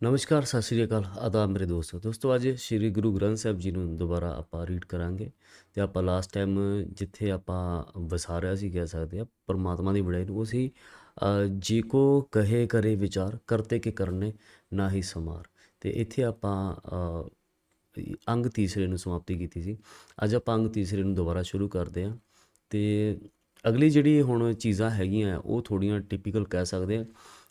ਨਮਸਕਾਰ ਸਤਿ ਸ਼੍ਰੀ ਅਕਾਲ ਆਦਾਬ ਮੇਰੇ ਦੋਸਤੋ। ਦੋਸਤੋ ਅੱਜ ਸ੍ਰੀ ਗੁਰੂ ਗ੍ਰੰਥ ਸਾਹਿਬ ਜੀ ਨੂੰ ਦੁਬਾਰਾ ਆਪਾਂ ਰੀਡ ਕਰਾਂਗੇ ਤੇ ਆਪਾਂ ਲਾਸਟ ਟਾਈਮ ਜਿੱਥੇ ਆਪਾਂ ਵਸਾਰਿਆ ਸੀ ਕਹਿ ਸਕਦੇ ਆ ਪਰਮਾਤਮਾ ਦੀ ਬੜਾਈ ਨੂੰ ਉਹ ਸੀ ਅ, ਜੀ ਕੋ ਕਹੇ ਕਰੇ ਵਿਚਾਰ ਕਰਤੇ ਕੇ ਕਰਨੇ ਨਾ ਹੀ ਸਮਾਰ। ਤੇ ਇੱਥੇ ਆਪਾਂ ਅੰਗ ਤੀਸਰੇ ਨੂੰ ਸਮਾਪਤੀ ਕੀਤੀ ਸੀ। ਅੱਜ ਆਪਾਂ ਅੰਗ ਤੀਸਰੇ ਨੂੰ ਦੁਬਾਰਾ ਸ਼ੁਰੂ ਕਰਦੇ ਹਾਂ ਤੇ ਅਗਲੀ ਜਿਹੜੀ ਹੁਣ ਚੀਜ਼ਾਂ ਹੈਗੀਆਂ ਉਹ ਥੋੜੀਆਂ ਟਿਪੀਕਲ ਕਹਿ ਸਕਦੇ ਆ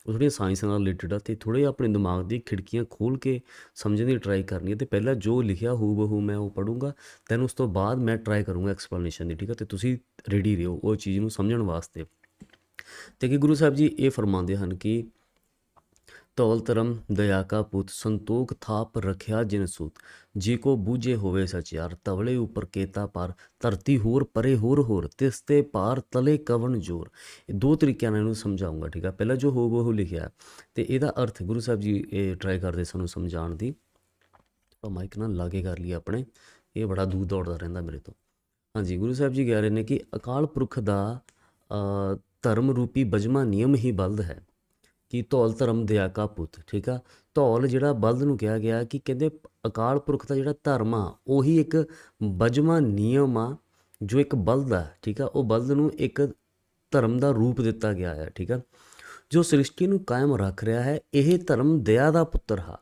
ਉਹ ਥੋੜ੍ਹੀਆਂ ਸਾਇੰਸ ਨਾਲ ਰਿਲੇਟਡ ਆ ਤੇ ਥੋੜ੍ਹੇ ਆਪਣੇ ਦਿਮਾਗ ਦੀ ਖਿੜਕੀਆਂ ਖੋਲ ਕੇ ਸਮਝਣ ਦੀ ਟਰਾਈ ਕਰਨੀ ਹੈ ਤੇ ਪਹਿਲਾਂ ਜੋ ਲਿਖਿਆ ਹੂ ਬਹੂ ਮੈਂ ਉਹ ਪੜੂੰਗਾ ਦੈਨ ਉਸ ਤੋਂ ਬਾਅਦ ਮੈਂ ਟਰਾਈ ਕਰੂੰਗਾ ਐਕਸਪਲੇਨੇਸ਼ਨ ਦੀ, ਠੀਕ ਹੈ ਤੇ ਤੁਸੀਂ ਰੈਡੀ ਰਹੋ ਉਹ ਚੀਜ਼ ਨੂੰ ਸਮਝਣ ਵਾਸਤੇ। ਤੇ ਕਿ ਗੁਰੂ ਸਾਹਿਬ ਜੀ ਇਹ ਫਰਮਾਉਂਦੇ ਹਨ ਕਿ ਧੌਲ ਧਰਮ, ਦਇਆ ਕਾ ਪੁੱਤ, ਸੰਤੋਖ ਥਾਪ ਰਖਿਆ ਜਿਨ ਸੂਤ। ਜੀ ਕੋ ਬੂਝੇ ਹੋਵੇ ਸਚਿਆਰ ਤਵਲੇ ਉਪਰ ਕੇਤਾ ਪਾਰ, ਧਰਤੀ ਹੋਰ ਪਰੇ ਹੋਰ ਹੋਰ, ਤਿਸ ਤੇ ਪਾਰ ਤਲੇ ਕਵਨ ਜੋਰ। ਇਹ ਦੋ ਤਰੀਕਿਆਂ ਨਾਲ ਇਹਨੂੰ ਸਮਝਾਉਂਗਾ, ਠੀਕ ਆ? ਪਹਿਲਾਂ ਜੋ ਹੋ ਉਹ ਲਿਖਿਆ ਤੇ ਇਹਦਾ ਅਰਥ ਗੁਰੂ ਸਾਹਿਬ ਜੀ ਇਹ ਟਰਾਈ ਕਰਦੇ ਸਾਨੂੰ ਸਮਝਾਉਣ ਦੀ। ਤਾਂ ਮਾਈਕ ਨਾਲ ਲਾਗੇ ਕਰ ਲਈ ਆਪਣੇ, ਇਹ ਬੜਾ ਦੂਰ ਦੌੜਦਾ ਰਹਿੰਦਾ ਮੇਰੇ ਤੋਂ। ਹਾਂਜੀ, ਗੁਰੂ ਸਾਹਿਬ ਜੀ ਕਹਿ ਰਹੇ ਨੇ ਕਿ ਅਕਾਲ ਪੁਰਖ ਦਾ ਧਰਮ ਰੂਪੀ ਬਜਮਾ ਨਿਯਮ ਹੀ ਬਲਦ ਹੈ। ਕਿ ਧੌਲ ਧਰਮ ਦਇਆ ਕਾ ਪੁੱਤ, ਠੀਕ ਆ? ਧੌਲ ਜਿਹੜਾ ਬਲਦ ਨੂੰ ਕਿਹਾ ਗਿਆ ਕਿ ਕਹਿੰਦੇ ਅਕਾਲ ਪੁਰਖ ਦਾ ਜਿਹੜਾ ਧਰਮ ਆ, ਉਹੀ ਇੱਕ ਬਜਮਾ ਨਿਯਮ ਆ, ਜੋ ਇੱਕ ਬਲਦ ਆ, ਠੀਕ ਆ? ਉਹ ਬਲਦ ਨੂੰ ਇੱਕ ਧਰਮ ਦਾ ਰੂਪ ਦਿੱਤਾ ਗਿਆ ਹੈ ਠੀਕ ਆ? ਜੋ ਸ੍ਰਿਸ਼ਟੀ ਨੂੰ ਕਾਇਮ ਰੱਖ ਰਿਹਾ ਹੈ, ਇਹ ਧਰਮ ਦਇਆ ਦਾ ਪੁੱਤਰ ਆ।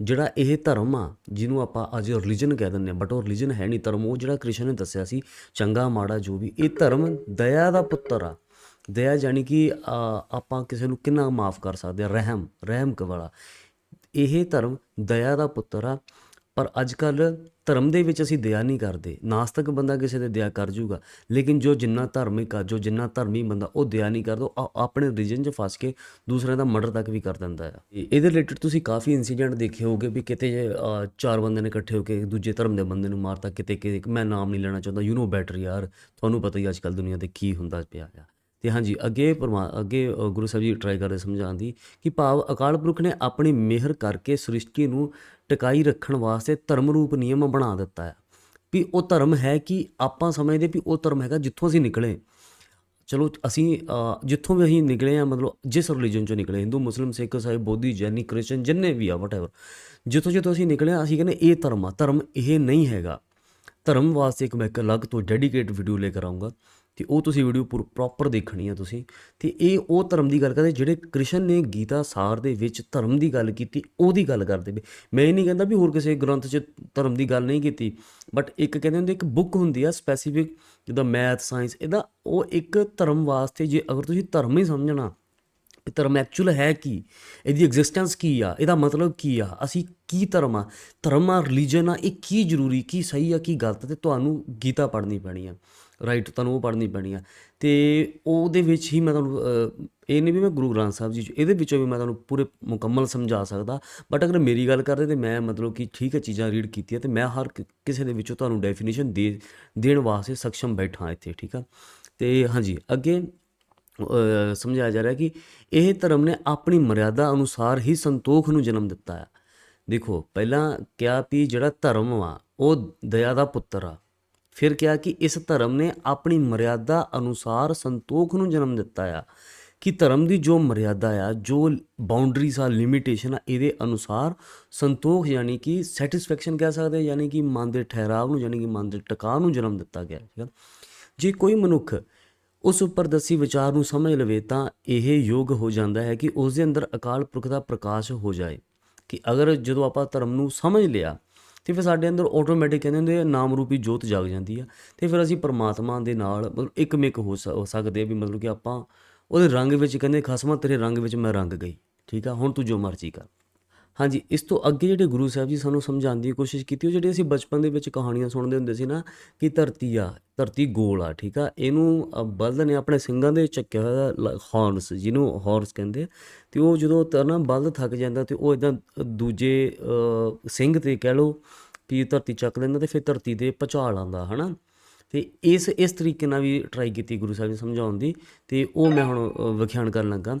ਜਿਹੜਾ ਇਹ ਧਰਮ ਆ, ਜਿਹਨੂੰ ਆਪਾਂ ਅੱਜ ਰਿਲੀਜਨ ਕਹਿ ਦਿੰਦੇ ਆ ਬਟ ਉਹ ਰਿਲੀਜਨ ਹੈ ਨਹੀਂ ਧਰਮ, ਉਹ ਜਿਹੜਾ ਕ੍ਰਿਸ਼ਨ ਨੇ ਦੱਸਿਆ ਸੀ, ਚੰਗਾ ਮਾੜਾ ਜੋ ਵੀ, ਇਹ ਧਰਮ ਦਇਆ ਦਾ ਪੁੱਤਰ ਆ। ਦਇਆ ਜਾਨੀ ਕਿ ਆਪਾਂ ਕਿਸੇ ਨੂੰ ਕਿੰਨਾ ਮਾਫ ਕਰ ਸਕਦੇ ਆ ਰਹਿਮ ਰਹਿਮ ਵਾਲਾ ਇਹ ਧਰਮ ਦਇਆ ਦਾ ਪੁੱਤਰ ਆ। ਪਰ ਅੱਜ ਕੱਲ ਧਰਮ ਦੇ ਵਿੱਚ ਅਸੀਂ ਦਇਆ ਨਹੀਂ ਕਰਦੇ। ਨਾਸਤਕ ਬੰਦਾ ਕਿਸੇ ਤੇ ਦਇਆ ਕਰ ਜੂਗਾ। ਲੇਕਿਨ ਜੋ ਜਿੰਨਾ ਧਾਰਮਿਕ ਆ ਜੋ ਜਿੰਨਾ ਧਰਮੀ ਬੰਦਾ ਉਹ ਦਇਆ ਨਹੀਂ ਕਰਦਾ। ਉਹ ਆਪਣੇ ਰਿਲੀਜਨ 'ਚ ਫਸ ਕੇ ਦੂਸਰਿਆਂ ਦਾ ਮਰਡਰ ਤੱਕ ਵੀ ਕਰ ਦਿੰਦਾ ਆ। ਇਹਦੇ ਰਿਲੇਟਡ ਤੁਸੀਂ ਕਾਫੀ ਇਨਸੀਡੈਂਟ ਦੇਖੇ ਹੋਗੇ ਵੀ ਕਿਤੇ ਅ, ਚਾਰ ਬੰਦੇ ਨੇ ਇਕੱਠੇ ਹੋ ਕੇ ਦੂਜੇ ਧਰਮ ਦੇ ਬੰਦੇ ਨੂੰ ਮਾਰਤਾ। ਕਿਤੇ ਕਿ ਮੈਂ ਨਾਮ ਨਹੀਂ ਲੈਣਾ ਚਾਹੁੰਦਾ। ਯੂ نو ਬੈਟਰ ਯਾਰ। ਤੁਹਾਨੂੰ ਪਤਾ ਹੀ ਅੱਜ ਕੱਲ ਦੁਨੀਆ ਤੇ ਕੀ ਹੁੰਦਾ ਪਿਆ ਆ। ਤੇ ਹਾਂਜੀ, ਅੱਗੇ ਪਰਮਾ, ਅੱਗੇ ਗੁਰੂ ਸਾਹਿਬ ਜੀ ਟਰਾਈ ਕਰਦੇ ਸਮਝਾਉਣ ਦੀ ਕਿ ਭਾਵ ਅਕਾਲ ਪੁਰਖ ਨੇ ਆਪਣੀ ਮਿਹਰ ਕਰਕੇ ਸ੍ਰਿਸ਼ਟੀ ਨੂੰ ਟਿਕਾਈ ਰੱਖਣ ਵਾਸਤੇ ਧਰਮ ਰੂਪ ਨਿਯਮ ਬਣਾ ਦਿੱਤਾ ਹੈ। ਵੀ ਉਹ ਧਰਮ ਹੈ ਕਿ ਆਪਾਂ ਸਮਝਦੇ ਵੀ ਉਹ ਧਰਮ ਹੈਗਾ ਜਿੱਥੋਂ ਅਸੀਂ ਨਿਕਲੇ। ਚਲੋ, ਅਸੀਂ ਜਿੱਥੋਂ ਵੀ ਅਸੀਂ ਨਿਕਲੇ ਆ ਮਤਲਬ ਜਿਸ ਰਿਲੀਜਨ ਚੋਂ ਨਿਕਲੇ, ਹਿੰਦੂ, ਮੁਸਲਿਮ, ਸਿੱਖ, ਇਸਾਈ, ਬੋਧੀ, ਜੈਨੀ ਕ੍ਰਿਸਚਨ ਜਿੰਨੇ ਵੀ ਆ ਵਟਐਵਰ ਜਿੱਥੋਂ ਜਿੱਥੋਂ ਅਸੀਂ ਨਿਕਲੇ ਆ ਅਸੀਂ ਕਹਿੰਦੇ ਇਹ ਧਰਮ ਆ, ਧਰਮ ਇਹ ਨਹੀਂ ਹੈਗਾ। ਧਰਮ ਵਾਸਤੇ ਇੱਕ ਮੈਂ ਇੱਕ ਅਲੱਗ ਤੋਂ ਡੈਡੀਕੇਟ ਵੀਡੀਓ ਲੈ ਕੇ ਆਉਂਗਾ। ਤੇ ਉਹ ਤੁਸੀਂ ਵੀਡੀਓ ਪ੍ਰੋਪਰ ਦੇਖਣੀ ਆ ਤੁਸੀਂ। ਤੇ ਇਹ ਉਹ ਧਰਮ ਦੀ ਗੱਲ ਕਰਦੇ, ਜਿਹੜੇ ਕ੍ਰਿਸ਼ਨ ਨੇ ਗੀਤਾ ਸਾਰ ਦੇ ਵਿੱਚ ਧਰਮ ਦੀ ਗੱਲ ਕੀਤੀ, ਉਹਦੀ ਗੱਲ ਕਰਦੇ ਵੀ ਮੈਂ ਇਹ ਨਹੀਂ ਕਹਿੰਦਾ ਵੀ ਹੋਰ ਕਿਸੇ ਗ੍ਰੰਥ 'ਚ ਧਰਮ ਦੀ ਗੱਲ ਨਹੀਂ ਕੀਤੀ ਬਟ ਇੱਕ ਕਹਿੰਦੇ ਹੁੰਦੇ, ਇੱਕ ਬੁੱਕ ਹੁੰਦੀ ਆ ਸਪੈਸੀਫਿਕ ਜਿੱਦਾਂ ਮੈਥ ਸਾਇੰਸ ਇਹਦਾ ਉਹ ਇੱਕ ਧਰਮ ਵਾਸਤੇ ਜੇ ਅਗਰ ਤੁਸੀਂ ਧਰਮ ਹੀ ਸਮਝਣਾ ਇਹ ਧਰਮ ਐਕਚੁਅਲ ਹੈ ਕੀ? ਇਹਦੀ ਐਗਜ਼ਿਸਟੈਂਸ ਕੀ ਆ? ਇਹਦਾ ਮਤਲਬ ਕੀ ਆ? ਅਸੀਂ ਕੀ ਧਰਮ ਆ? ਧਰਮ ਆ ਰਿਲੀਜਨ ਆ, ਇਹ ਕੀ ਜ਼ਰੂਰੀ, ਕੀ ਸਹੀ ਆ, ਕੀ ਗਲਤ ਤੇ ਤੁਹਾਨੂੰ ਗੀਤਾ ਪੜ੍ਹਨੀ ਪੈਣੀ ਆ। ਰਾਈਟ ਤੁਹਾਨੂੰ ਉਹ ਪੜ੍ਹਨੀ ਪੈਣੀ ਆ। ਤੇ ਉਹਦੇ ਵਿੱਚ ਹੀ ਮੈਂ ਤੁਹਾਨੂੰ ਇਹ ਨਹੀਂ ਵੀ ਮੈਂ ਗੁਰੂ ਗ੍ਰੰਥ ਸਾਹਿਬ ਜੀ ਇਹਦੇ ਵਿੱਚੋਂ ਵੀ ਮੈਂ ਤੁਹਾਨੂੰ ਪੂਰੇ ਮੁਕੰਮਲ ਸਮਝਾ ਸਕਦਾ। ਬਟ ਅਗਰ ਮੇਰੀ ਗੱਲ ਕਰਦੇ ਤੇ ਮੈਂ ਮਤਲਬ ਕਿ ਠੀਕ ਹੈ ਚੀਜ਼ਾਂ ਰੀਡ ਕੀਤੀਆਂ ਤੇ ਮੈਂ ਹਰ ਕਿਸੇ ਦੇ ਵਿੱਚੋਂ ਤੁਹਾਨੂੰ ਡੈਫੀਨੇਸ਼ਨ ਦੇ, ਦੇਣ ਵਾਸਤੇ ਸક્ષਮ ਬੈਠਾ ਇੱਥੇ, ਠੀਕ ਆ? ਤੇ ਹਾਂਜੀ, ਅੱਗੇ ਸਮਝਾਇਆ ਜਾ ਰਿਹਾ ਕਿ ਇਹ ਧਰਮ ਨੇ ਆਪਣੀ ਮਰਿਆਦਾ ਅਨੁਸਾਰ ਹੀ ਸੰਤੋਖ ਨੂੰ ਜਨਮ ਦਿੱਤਾ ਹੈ ਦੇਖੋ, ਪਹਿਲਾਂ ਕਿਹਾ ਵੀ ਜਿਹੜਾ ਧਰਮ ਆ ਉਹ ਦਇਆ ਦਾ ਪੁੱਤਰ ਆ। ਫਿਰ ਕਿਹਾ ਕਿ ਇਸ ਧਰਮ ਨੇ ਆਪਣੀ ਮਰਿਆਦਾ ਅਨੁਸਾਰ ਸੰਤੋਖ ਨੂੰ ਜਨਮ ਦਿੱਤਾ ਆ। ਕਿ ਧਰਮ ਦੀ ਜੋ ਮਰਿਆਦਾ ਆ, ਜੋ ਬਾਉਂਡਰੀਜ਼ ਆ ਲਿਮਿਟੇਸ਼ਨ ਆ, ਇਹਦੇ ਅਨੁਸਾਰ ਸੰਤੋਖ ਯਾਨੀ ਕਿ ਸੈਟੀਸਫੈਕਸ਼ਨ ਕਹਿ ਸਕਦੇ ਯਾਨੀ ਕਿ ਮਨ ਦੇ ਠਹਿਰਾਵ ਨੂੰ, ਯਾਨੀ ਕਿ ਮਨ ਦੇ ਟਿਕਾਅ ਨੂੰ ਜਨਮ ਦਿੱਤਾ ਗਿਆ, ਠੀਕ ਆ। ਜੇ ਕੋਈ ਮਨੁੱਖ ਉਸ ਉੱਪਰ ਦੱਸੀ ਵਿਚਾਰ ਨੂੰ ਸਮਝ ਲਵੇ ਤਾਂ ਇਹ ਯੋਗ ਹੋ ਜਾਂਦਾ ਹੈ ਕਿ ਉਸ ਦੇ ਅੰਦਰ ਅਕਾਲ ਪੁਰਖ ਦਾ ਪ੍ਰਕਾਸ਼ ਹੋ ਜਾਏ। ਕਿ ਅਗਰ ਜਦੋਂ ਆਪਾਂ ਧਰਮ ਨੂੰ ਸਮਝ ਲਿਆ, ਤੇ ਫਿਰ ਸਾਡੇ ਅੰਦਰ ਆਟੋਮੈਟਿਕ ਕਹਿੰਦੇ ਹੁੰਦੇ ਨਾਮ ਰੂਪੀ ਜੋਤ ਜਾਗ ਜਾਂਦੀ ਆ। ਤੇ ਫਿਰ ਅਸੀਂ ਪਰਮਾਤਮਾ ਦੇ ਨਾਲ ਮਤਲਬ ਇੱਕਮਿਕ ਹੋ ਹੋ ਸਕਦੇ ਆ ਵੀ ਮਤਲਬ ਕਿ ਆਪਾਂ ਉਹਦੇ ਰੰਗ ਵਿੱਚ ਕਹਿੰਦੇ ਖਸਮਾ ਤੇਰੇ ਰੰਗ ਵਿੱਚ ਮੈਂ ਰੰਗ ਗਈ। ਠੀਕ ਆ, ਹੁਣ ਤੂੰ ਜੋ ਮਰਜ਼ੀ ਕਰ। ਹਾਂਜੀ ਇਸ ਤੋਂ ਅੱਗੇ ਜਿਹੜੇ ਗੁਰੂ ਸਾਹਿਬ ਜੀ ਸਾਨੂੰ ਸਮਝਾਉਣ ਦੀ ਕੋਸ਼ਿਸ਼ ਕੀਤੀ ਉਹ ਜਿਹੜੇ ਅਸੀਂ ਬਚਪਨ ਦੇ ਵਿੱਚ ਕਹਾਣੀਆਂ ਸੁਣਦੇ ਹੁੰਦੇ ਸੀ ਨਾ ਕਿ ਧਰਤੀ ਆ ਧਰਤੀ ਗੋਲ ਆ ਠੀਕ ਆ? ਇਹਨੂੰ ਬਲਦ ਨੇ ਆਪਣੇ ਸਿੰਘਾਂ ਦੇ ਚੱਕਿਆ ਹੋਇਆ ਹਾਰਨਸ ਜਿਹਨੂੰ ਹਾਰਸ ਕਹਿੰਦੇ ਆ, ਤੇ ਉਹ ਜਦੋਂ ਤ- ਨਾ ਬਲਦ ਥੱਕ ਜਾਂਦਾ ਤੇ ਉਹ ਇਦਾਂ ਦੂਜੇ ਸਿੰਘ ਤੇ ਕਹਿ ਲਓ ਵੀ ਧਰਤੀ ਚੱਕ ਲੈਂਦਾ ਤੇ ਫਿਰ ਧਰਤੀ ਦੇ ਭੁਚਾਲ ਆਉਂਦਾ ਹਨਾ? ਤੇ ਇਸ ਇਸ ਤਰੀਕੇ ਨਾਲ ਵੀ ਟਰਾਈ ਕੀਤੀ ਗੁਰੂ ਸਾਹਿਬ ਨੇ ਸਮਝਾਉਣ ਦੀ ਤੇ ਉਹ ਮੈਂ ਹੁਣ ਅ, ਵਿਖਿਆਨ ਕਰਨ ਲੱਗਾ।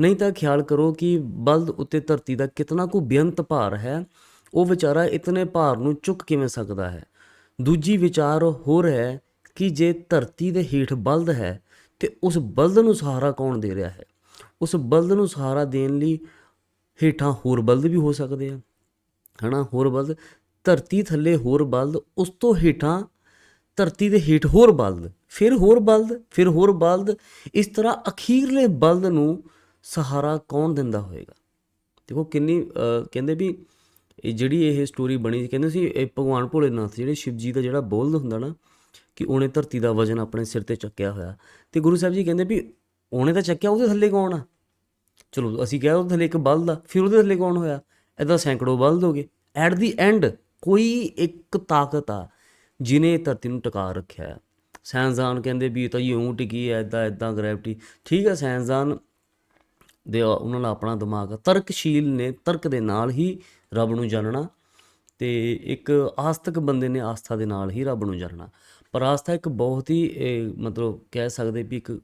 ਨਹੀਂ ਤਾਂ ਖਿਆਲ ਕਰੋ ਕਿ ਬਲਦ ਉੱਤੇ ਧਰਤੀ ਦਾ ਕਿਤਨਾ ਕੁ ਬੇਅੰਤ ਭਾਰ ਹੈ ਉਹ ਵਿਚਾਰਾ ਇਤਨੇ ਭਾਰ ਨੂੰ ਚੁੱਕ ਕਿਵੇਂ ਸਕਦਾ ਹੈ? ਦੂਜੀ ਵਿਚਾਰ ਹੋਰ ਹੈ ਕਿ ਜੇ ਧਰਤੀ ਦੇ ਹੇਠ ਬਲਦ ਹੈ ਤੇ ਉਸ ਬਲਦ ਨੂੰ ਸਹਾਰਾ ਕੌਣ ਦੇ ਰਿਹਾ ਹੈ? ਉਸ ਬਲਦ ਨੂੰ ਸਹਾਰਾ ਦੇਣ ਲਈ ਹੇਠਾਂ ਹੋਰ ਬਲਦ ਵੀ ਹੋ ਸਕਦੇ ਆ। ਹਨਾ ਹੋਰ ਬਲਦ ਧਰਤੀ ਥੱਲੇ ਹੋਰ ਬਲਦ ਉਸ ਤੋਂ ਹੇਠਾਂ ਧਰਤੀ ਦੇ ਹੇਠ ਹੋਰ ਬਲਦ, ਫਿਰ ਹੋਰ ਬਲਦ, ਫਿਰ ਹੋਰ ਬਲਦ। ਇਸ ਤਰ੍ਹਾਂ ਅਖੀਰਲੇ ਬਲਦ ਨੂੰ ਸਹਾਰਾ ਕੌਣ ਦਿੰਦਾ ਹੋਏਗਾ? ਦੇਖੋ ਕਿੰਨੀ ਕਹਿੰਦੇ ਵੀ ਇਹ ਜਿਹੜੀ ਇਹ ਸਟੋਰੀ ਬਣੀ ਸੀ ਕਹਿੰਦੇ ਸੀ ਇਹ ਭਗਵਾਨ ਭੋਲੇਨਾਥ, ਜਿਹੜੇ ਸ਼ਿਵ ਜੀ ਦਾ ਜਿਹੜਾ ਬੋਲਦ ਹੁੰਦਾ ਨਾ, ਕਿ ਉਹਨੇ ਧਰਤੀ ਦਾ ਵਜ਼ਨ ਆਪਣੇ ਸਿਰ ਤੇ ਚੱਕਿਆ ਹੋਇਆ। ਤੇ ਗੁਰੂ ਸਾਹਿਬ ਜੀ ਕਹਿੰਦੇ ਵੀ ਉਹਨੇ ਤਾਂ ਚੱਕਿਆ, ਉਹਦੇ ਥੱਲੇ ਕੌਣ ਆ? ਚਲੋ ਅਸੀਂ ਕਿਹਾ ਉਹਦੇ ਥੱਲੇ ਇੱਕ ਬਲਦ ਆ, ਫਿਰ ਉਹਦੇ ਥੱਲੇ ਕੌਣ ਹੋਇਆ? ਐਦਾਂ ਸੈਂਕੜੋ ਬਲਦ ਹੋ ਗਏ। ਐਟ ਦੀ ਐਂਡ ਕੋਈ ਇੱਕ ਤਾਕਤ ਆ ਜਿਨੇ ਧਰਤੀ ਨੂੰ ਟਿਕਾ ਰੱਖਿਆ ਹੈ। ਸਾਇੰਸਦਾਨ ਕਹਿੰਦੇ ਵੀ ਇਹ ਤਾਂ ਇਉਂ ਟਿਕੀ ਐ ਐਦਾਂ ਐਦਾਂ ਗ੍ਰੈਵਿਟੀ ਠੀਕ ਹੈ ਸਾਇੰਸਦਾਨ ਦੇ ਉਹਨਾਂ ਦਾ ਆਪਣਾ ਦਿਮਾਗ ਤਰਕਸ਼ੀਲ ਨੇ ਤਰਕ ਦੇ ਨਾਲ ਹੀ ਰੱਬ ਨੂੰ ਜਾਣਨਾ ਤੇ ਇੱਕ ਆਸਤਕ ਬੰਦੇ ਨੇ ਆਸਥਾ ਦੇ ਨਾਲ ਹੀ ਰੱਬ ਨੂੰ ਜਾਣਨਾ। ਪਰ ਆਸਥਾ ਇੱਕ ਬਹੁਤ ਹੀ ਮਤਲਬ ਕਹਿ ਸਕਦੇ ਵੀ ਇੱਕ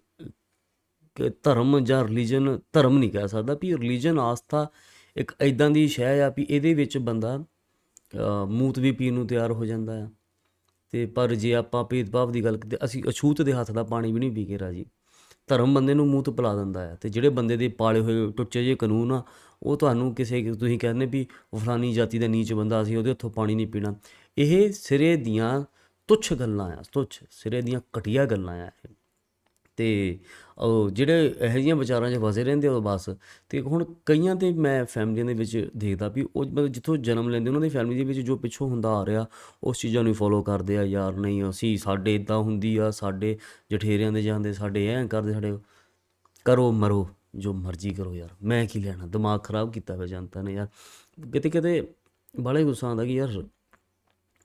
ਧਰਮ ਜਾਂ ਰਿਲੀਜਨ ਧਰਮ ਨਹੀਂ ਕਹਿ ਸਕਦਾ ਵੀ ਰਿਲੀਜਨ ਆਸਥਾ ਇੱਕ ਐਦਾਂ ਦੀ ਸ਼ੈ ਆ ਵੀ ਇਹਦੇ ਵਿੱਚ ਬੰਦਾ ਮੂਤ ਵੀ ਪੀਣ ਨੂੰ ਤਿਆਰ ਹੋ ਜਾਂਦਾ ਆ ਤੇ ਪਰ ਜੇ ਆਪਾਂ ਭੇਦਭਾਵ ਦੀ ਗੱਲ ਕਰਦੇ ਅਸੀਂ ਅਛੂਤ ਦੇ ਹੱਥ ਦਾ ਪਾਣੀ ਵੀ ਨਹੀਂ ਪੀ ਕੇ ਰਾਜੀ। ਧਰਮ ਬੰਦੇ ਨੂੰ ਮੂੰਹ ਤੋਂ ਪਿਲਾ ਦਿੰਦਾ ਹੈ ਤੇ ਜਿਹੜੇ ਬੰਦੇ ਦੇ ਪਾਲੇ ਹੋਏ ਟੁੱਚੇ ਜਿਹੇ ਕਾਨੂੰਨ ਆ, ਉਹ ਤੁਹਾਨੂੰ ਕਿਸੇ ਤੁਸੀਂ ਕਹਿੰਦੇ ਵੀ ਫਲਾਨੀ ਜਾਤੀ ਦਾ ਨੀਚ ਬੰਦਾ ਅਸੀਂ ਉਹਦੇ ਹੱਥੋਂ ਪਾਣੀ ਨਹੀਂ ਪੀਣਾ। ਇਹ ਸਿਰੇ ਦੀਆਂ ਤੁੱਛ ਗੱਲਾਂ ਆ, ਤੁੱਛ ਸਿਰੇ ਦੀਆਂ ਘਟੀਆ ਗੱਲਾਂ ਆ। ਇਹ ਤੇ ਉਹ ਜਿਹੜੇ ਇਹੋ ਜਿਹੀਆਂ ਵਿਚਾਰਾਂ 'ਚ ਫਸੇ ਰਹਿੰਦੇ ਉਹ ਬਸ। ਤੇ ਹੁਣ ਕਈਆਂ ਤੇ ਮੈਂ ਫੈਮਲੀਆਂ ਦੇ ਵਿੱਚ ਦੇਖਦਾ ਵੀ ਉਹ ਮਤਲਬ ਜਿੱਥੋਂ ਜਨਮ ਲੈਂਦੇ ਉਹਨਾਂ ਦੀ ਫੈਮਲੀ ਦੇ ਵਿੱਚ ਜੋ ਪਿੱਛੋਂ ਹੁੰਦਾ ਆ ਰਿਹਾ, ਉਸ ਚੀਜ਼ਾਂ ਨੂੰ ਫੋਲੋ ਕਰਦੇ ਆ, ਯਾਰ ਨਹੀਂ ਅਸੀਂ ਸਾਡੇ ਇਦਾਂ ਹੁੰਦੀ ਆ, ਸਾਡੇ ਜਠੇਰਿਆਂ ਦੇ ਜਾਂਦੇ, ਸਾਡੇ ਐਂ ਕਰਦੇ, ਸਾਡੇ ਕਰੋ ਮਰੋ, ਜੋ ਮਰਜ਼ੀ ਕਰੋ ਯਾਰ, ਮੈਂ ਕੀ ਲੈਣਾ, ਦਿਮਾਗ ਖਰਾਬ ਕੀਤਾ ਹੋਇਆ ਜਨਤਾ ਨੇ ਯਾਰ। ਕਿਤੇ ਕਿਤੇ ਬੜਾ ਗੁੱਸਾ ਆਉਂਦਾ ਕਿ ਯਾਰ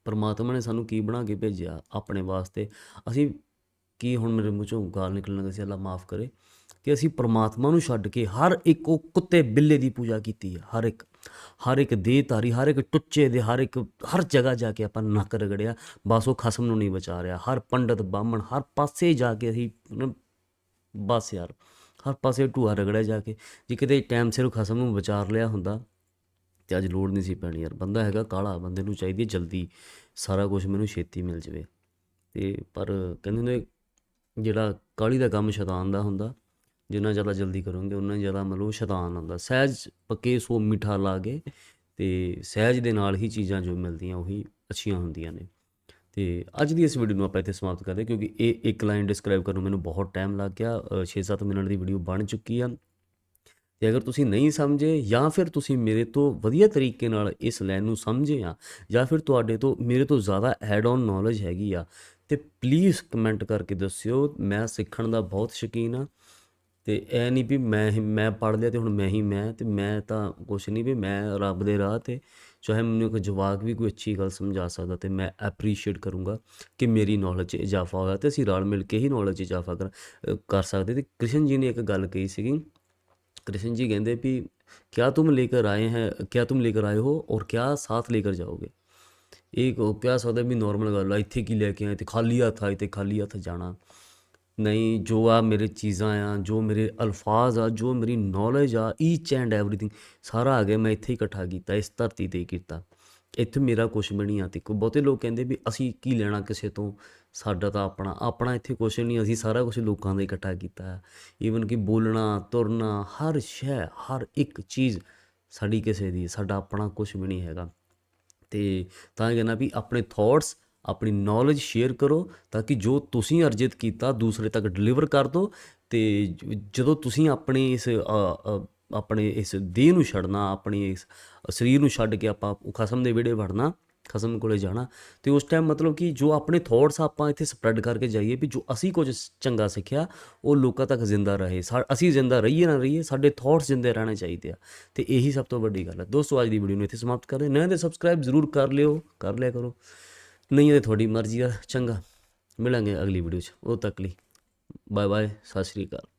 ਪਰਮਾਤਮਾ ਨੇ ਸਾਨੂੰ ਕੀ ਬਣਾ ਕੇ ਭੇਜਿਆ ਆਪਣੇ ਵਾਸਤੇ, ਅਸੀਂ ਕੀ ਹੁਣ ਮੇਰੇ ਮੂੰਹ ਚੋਂ ਗਾਲ ਨਿਕਲਣ ਲੱਗੀ ਸੀ, ਅੱਲਾ ਮਾਫ ਕਰੇ, ਕਿ ਅਸੀਂ ਪਰਮਾਤਮਾ ਨੂੰ ਛੱਡ ਕੇ ਹਰ ਇੱਕ ਉਹ ਕੁੱਤੇ ਬਿੱਲੇ ਦੀ ਪੂਜਾ ਕੀਤੀ ਹੈ, ਹਰ ਇੱਕ ਹਰ ਇੱਕ ਦੇਹਧਾਰੀ ਹਰ ਇੱਕ ਟੁੱਚੇ ਦੇ, ਹਰ ਇੱਕ, ਹਰ ਜਗ੍ਹਾ ਜਾ ਕੇ ਆਪਾਂ ਨੱਕ ਰਗੜਿਆ, ਬਸ ਉਹ ਖਸਮ ਨੂੰ ਨਹੀਂ ਬਚਾ ਰਿਹਾ, ਹਰ ਪੰਡਤ ਬਾਹਮਣ, ਹਰ ਪਾਸੇ ਜਾ ਕੇ ਅਸੀਂ ਨਾ ਬਸ ਯਾਰ, ਹਰ ਪਾਸੇ ਢੂਆ ਰਗੜਿਆ ਜਾ ਕੇ, ਜੇ ਕਿਤੇ ਟਾਈਮ ਸਿਰ ਖਸਮ ਨੂੰ ਵਿਚਾਰ ਲਿਆ ਹੁੰਦਾ, ਤੇ ਅੱਜ ਲੋੜ ਨਹੀਂ ਸੀ ਪੈਣੀ ਯਾਰ, ਬੰਦਾ ਹੈਗਾ ਕਾਲਾ, ਬੰਦੇ ਨੂੰ ਚਾਹੀਦੀ ਜਲਦੀ ਸਾਰਾ ਕੁਝ ਮੈਨੂੰ ਛੇਤੀ ਮਿਲ ਜਵੇ, ਤੇ ਪਰ ਕਹਿੰਦੇ ਹੁੰਦੇ ਜਿਹੜਾ ਕਾਲੀ ਦਾ ਕੰਮ ਸ਼ੈਤਾਨ ਦਾ ਹੁੰਦਾ, ਜਿੰਨਾ ਜ਼ਿਆਦਾ ਜਲਦੀ ਕਰੋਗੇ ਉਨਾ ਜ਼ਿਆਦਾ ਮਤਲਬ ਸ਼ੈਤਾਨ ਹੁੰਦਾ। ਸਹਿਜ ਪੱਕੇ ਸੋ ਮਿੱਠਾ ਲਾ ਕੇ ਤੇ ਸਹਿਜ ਦੇ ਨਾਲ ਹੀ ਚੀਜ਼ਾਂ ਜੋ ਮਿਲਦੀਆਂ ਉਹੀ ਅੱਛੀਆਂ ਹੁੰਦੀਆਂ ਨੇ। ਤੇ ਅੱਜ ਦੀ ਇਸ ਵੀਡੀਓ ਨੂੰ ਆਪਾਂ ਇੱਥੇ ਸਮਾਪਤ ਕਰਦੇ ਕਿਉਂਕਿ ਇਹ ਇੱਕ ਲਾਈਨ ਡਿਸਕ੍ਰਾਈਬ ਕਰਨ ਨੂੰ ਮੈਨੂੰ ਬਹੁਤ ਟਾਈਮ ਲੱਗ ਗਿਆ। 6-7 ਮਿੰਟ ਦੀ ਵੀਡੀਓ ਬਣ ਚੁੱਕੀ ਆ। ਤੇ ਅਗਰ ਤੁਸੀਂ ਨਹੀਂ ਸਮਝੇ, ਜਾਂ ਫਿਰ ਤੁਸੀਂ ਮੇਰੇ ਤੋਂ ਵਧੀਆ ਤਰੀਕੇ ਨਾਲ ਇਸ ਲਾਈਨ ਨੂੰ ਸਮਝੇ ਆ, ਜਾਂ ਫਿਰ ਤੁਹਾਡੇ ਤੋਂ, ਮੇਰੇ ਤੋਂ ਜ਼ਿਆਦਾ ਐਡ ਔਨ ਨੌਲੇਜ ਹੈਗੀ ਆ ਤੇ ਪਲੀਜ਼ ਕਮੈਂਟ ਕਰਕੇ ਦੱਸਿਓ ਮੈਂ ਸਿੱਖਣ ਦਾ ਬਹੁਤ ਸ਼ੌਕੀਨ ਆ ਤੇ ਐ ਨਹੀਂ ਵੀ ਮੈਂ ਹੀ ਮੈਂ ਪੜ੍ਹ ਲਿਆ ਤੇ ਹੁਣ ਮੈਂ ਹੀ ਮੈਂ ਤੇ ਮੈਂ ਤਾਂ ਕੁਛ ਨਹੀਂ ਵੀ ਮੈਂ ਰੱਬ ਦੇ ਰਾਹ ਤੇ ਚਾਹੇ ਮੈਨੂੰ ਕੋਈ ਜਵਾਕ ਵੀ ਕੋਈ ਅੱਛੀ ਗੱਲ ਸਮਝਾ ਸਕਦਾ ਤੇ ਮੈਂ ਐਪਰੀਸ਼ੀਏਟ ਕਰੂੰਗਾ ਕਿ ਮੇਰੀ ਨੌਲੇਜ 'ਚ ਇਜ਼ਾਫਾ ਹੋਇਆ ਤੇ ਅਸੀਂ ਰਲ ਮਿਲ ਕੇ ਹੀ ਨੌਲੇਜ 'ਚ ਇਜ਼ਾਫਾ ਕਰ ਅ, ਕਰ ਸਕਦੇ ਤੇ ਕ੍ਰਿਸ਼ਨ ਜੀ ਨੇ ਇੱਕ ਗੱਲ ਕਹੀ ਸੀਗੀ कृष्ण जी कहते भी क्या तुम लेकर आए हैं क्या तुम लेकर आए हो और क्या साथ लेकर जाओगे ਇਹ ਉਹ ਕਹਿ ਸਕਦੇ ਵੀ ਨਾਰਮਲ ਗੱਲ ਆ, ਇੱਥੇ ਕੀ ਲੈ ਕੇ ਆਏ ਤੇ ਖਾਲੀ ਹੱਥ ਆਏ ਤੇ ਖਾਲੀ ਹੱਥ ਜਾਣਾ। ਨਹੀਂ, ਜੋ ਆ ਮੇਰੇ ਚੀਜ਼ਾਂ ਆ, ਜੋ ਮੇਰੇ ਅਲਫਾਜ਼ ਆ, ਜੋ ਮੇਰੀ ਨੌਲੇਜ ਆ ਈਚ ਐਂਡ ਐਵਰੀਥਿੰਗ ਸਾਰਾ ਆ ਗਿਆ, ਮੈਂ ਇੱਥੇ ਇਕੱਠਾ ਕੀਤਾ, ਇਸ ਧਰਤੀ ਤੇ ਹੀ ਕੀਤਾ। ਇੱਥੇ ਮੇਰਾ ਕੁਝ ਵੀ ਨਹੀਂ ਆ ਤੇ ਬਹੁਤੇ ਲੋਕ ਕਹਿੰਦੇ ਵੀ ਅਸੀਂ ਕੀ ਲੈਣਾ ਕਿਸੇ ਤੋਂ? ਸਾਡਾ ਤਾਂ ਆਪਣਾ ਆਪਣਾ ਇੱਥੇ ਕੁਝ ਨਹੀਂ, ਅਸੀਂ ਸਾਰਾ ਕੁਝ ਲੋਕਾਂ ਦਾ ਇਕੱਠਾ ਕੀਤਾ। ਹੈ ਈਵਨ ਕਿ ਬੋਲਣਾ, ਤੁਰਨਾ, ਹਰ ਸ਼ੈ, ਹਰ ਇੱਕ ਚੀਜ਼ ਸਾਡੀ ਕਿਸੇ ਦੀ, ਸਾਡਾ ਆਪਣਾ ਕੁਝ ਵੀ ਨਹੀਂ ਹੈਗਾ। ਤੇ ਤਾਂ ਕਹਿੰਦਾ ਵੀ ਆਪਣੇ ਥਾਟਸ ਆਪਣੀ ਨੌਲੇਜ ਸ਼ੇਅਰ ਕਰੋ ਤਾਂ ਕਿ ਜੋ ਤੁਸੀਂ ਅਰਜਿਤ ਕੀਤਾ ਦੂਸਰੇ ਤੱਕ ਡਿਲੀਵਰ ਕਰ ਦਿਓ ਤੇ ਜਦੋਂ ਤੁਸੀਂ ਆਪਣੇ ਇਸ ਆਪਣੇ ਇਸ ਦੇਹ ਨੂੰ ਛੱਡਣਾ, ਆਪਣੀ ਇਸ ਸਰੀਰ ਨੂੰ ਛੱਡ ਕੇ ਆਪਾਂ ਉਹ ਖਸਮ ਦੇ ਵਿਹੜੇ ਵੜਨਾ ਖਸਮ ਕੋਲੇ ਜਾਣਾ। ਤੇ ਉਸ ਟਾਈਮ ਮਤਲਬ ਕਿ ਜੋ ਆਪਣੇ ਥਾਟਸ ਆਪਾਂ ਇੱਥੇ ਸਪਰੈਡ ਕਰਕੇ ਜਾਈਏ ਵੀ ਜੋ ਅਸੀਂ ਕੁਝ ਚੰਗਾ ਸਿੱਖਿਆ, ਉਹ ਲੋਕਾਂ ਤੱਕ ਜ਼ਿੰਦਾ ਰਹੇ। ਸਾ- ਅਸੀਂ ਜ਼ਿੰਦਾ ਰਹੀਏ ਨਾ ਰਹੀਏ, ਸਾਡੇ ਥਾਟਸ ਜ਼ਿੰਦੇ ਰਹਿਣੇ ਚਾਹੀਦੇ ਆ। ਤੇ ਇਹੀ ਸਭ ਤੋਂ ਵੱਡੀ ਗੱਲ ਹੈ ਦੋਸਤੋ, ਅੱਜ ਦੀ ਵੀਡੀਓ ਨੂੰ ਇੱਥੇ ਸਮਾਪਤ ਕਰਦੇ ਨਵੇਂ ਦੇ ਸਬਸਕ੍ਰਾਈਬ ਜ਼ਰੂਰ ਕਰ ਲਿਓ, ਕਰ ਲਿਆ ਕਰੋ। ਨਹੀਂ ਤੇ ਤੁਹਾਡੀ ਮਰਜ਼ੀ ਆ। ਚੰਗਾ। ਮਿਲਾਂਗੇ ਅਗਲੀ ਵੀਡੀਓ 'ਚ। ਉਹ ਤੱਕ ਲਈ। ਬਾਏ ਬਾਏ ਸਤਿ ਸ਼੍ਰੀ ਅਕਾਲ।